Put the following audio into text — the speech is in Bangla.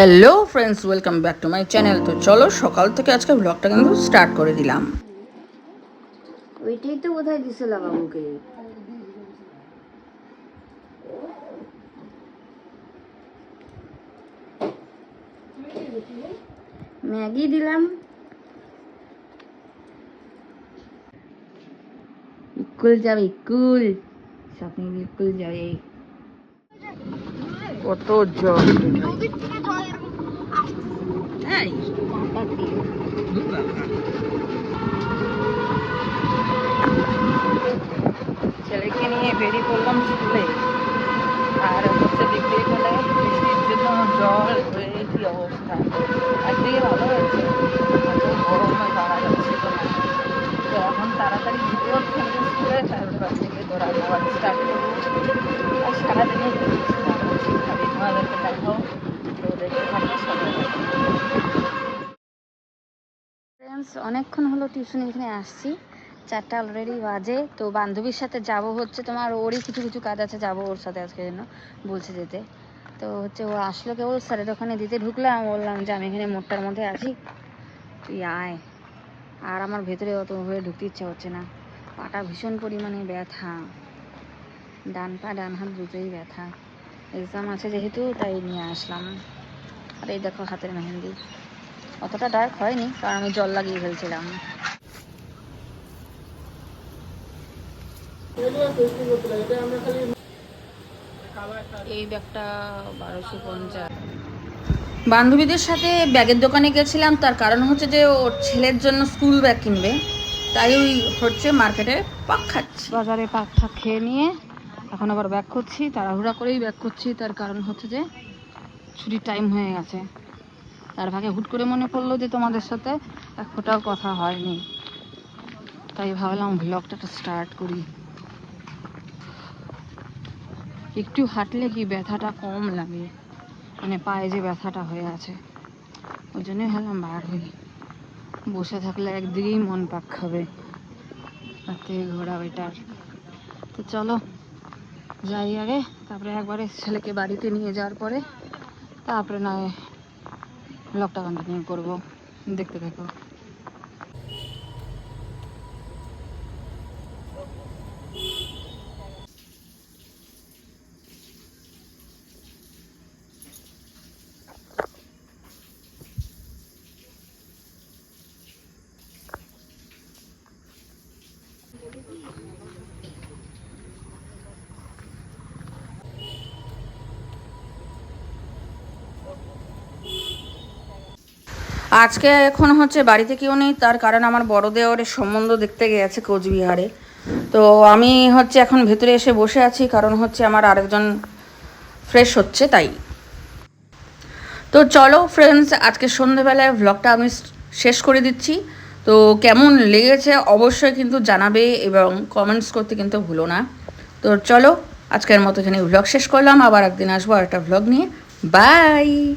Hello friends welcome back to my channel তো চলো সকাল থেকে আজকে ব্লগটা কিন্তু স্টার্ট করে দিলাম। ওইটাই তো বোধহয় দিছিল বাবুকে ম্যাগি দিলাম। ইকুল যাবে স্কুল শপিং স্কুল যাবে। কত জল ছেলেকে নিয়ে বেরিয়ে পড়লাম স্কুলে। আর হচ্ছে দিয়ে গেলে বৃষ্টির জন্য জল হয়ে কি অবস্থা। একদিকে ভালো হয়েছে গরমে পারা যাচ্ছিল না তো এখন তাড়াতাড়ি ফেলতে স্কুলে, তারপর থেকে তো রান্নাবাড়ি স্টার্ট করব। আর সারাদিনে খাবি তোমাদেরকে দেখাও তো দেখতে থাকবে সবাই ফ্রেন্ডস অনেকক্ষণ হলো টিউশন এখানে আসছি। চারটা অলরেডি বাজে, তো বান্ধবীর সাথে যাব হচ্ছে তোমার, ওরই কিছু কিছু কাজ আছে, যাব ওর সাথে আজকের জন্য, বলছে যেতে। তো হচ্ছে ও আসলো কেবল, স্যারের ওখানে দিতে ঢুকলাম, বললাম যে আমি এখানে মোটটার মধ্যে আছি। তুই আয়। আর আমার ভেতরে অতভাবে ঢুকতে ইচ্ছা হচ্ছে না। পাটা ভীষণ পরিমাণে ব্যথা। ডান পা, ডান হাত দুটোই ব্যথা। এক্সাম আছে যেহেতু, তাই নিয়ে আসলাম। আর এই দেখো হাতের মেহেন্দি। অতটা ডার্ক হয়নি কারণ আমি জল লাগিয়ে ফেলছিলাম। এই ব্যাগটা বারোশো পঞ্চাশ। বান্ধবীদের সাথে ব্যাগের দোকানে গেছিলাম তার কারণ হচ্ছে যে ওর ছেলের জন্য স্কুল ব্যাগ কিনবে তাই ওই হচ্ছে মার্কেটে পাক খাচ্ছি। বাজারে পাক থাক খেয়ে নিয়ে এখন আবার ব্যাক করছি তাড়াহুড়া করেই ব্যাক করছি তার কারণ হচ্ছে যে ছুটির টাইম হয়ে গেছে। তার ভাগে হুট করে মনে পড়ল যে তোমাদের সাথে এক ফোটাও কথা হয়নি। তাই ভাবলাম ভ্লগটা স্টার্ট করি। একটু হাঁটলে কি ব্যথাটা কম লাগে? মানে পায়ে যে ব্যথাটা হয়ে আছে। ওই জন্যই ভাবলাম বার হই। বসে থাকলে একদিকেই মন পাক খাবে। থেকে ঘোরা বেটার তো চলো, যাই আগে। তারপরে একবারে ছেলেকে বাড়িতে নিয়ে যাওয়ার পরে, তারপরে নয় ব্লগটা কন্টিনিউ করব। দেখতে থাকো। আজকে এখন হচ্ছে বাড়িতে কেউ নেই, তার কারণ আমার বড় দেওয়ারের সম্বন্ধ দেখতে গেছে কোচবিহারে। তো আমি হচ্ছে এখন ভেতরে এসে বসে আছি, কারণ হচ্ছে আমার আরেকজন ফ্রেশ হচ্ছে, তাই। তো চলো ফ্রেন্ডস আজকে সন্ধেবেলায় ভ্লগটা আমি শেষ করে দিচ্ছি। তো কেমন লেগেছে অবশ্যই কিন্তু জানাবে এবং কমেন্টস করতে কিন্তু ভুলো না। তো চলো, আজকের মতো এখানে ভ্লগ শেষ করলাম, আবার একদিন আসব আর একটা ভ্লগ নিয়ে। বাই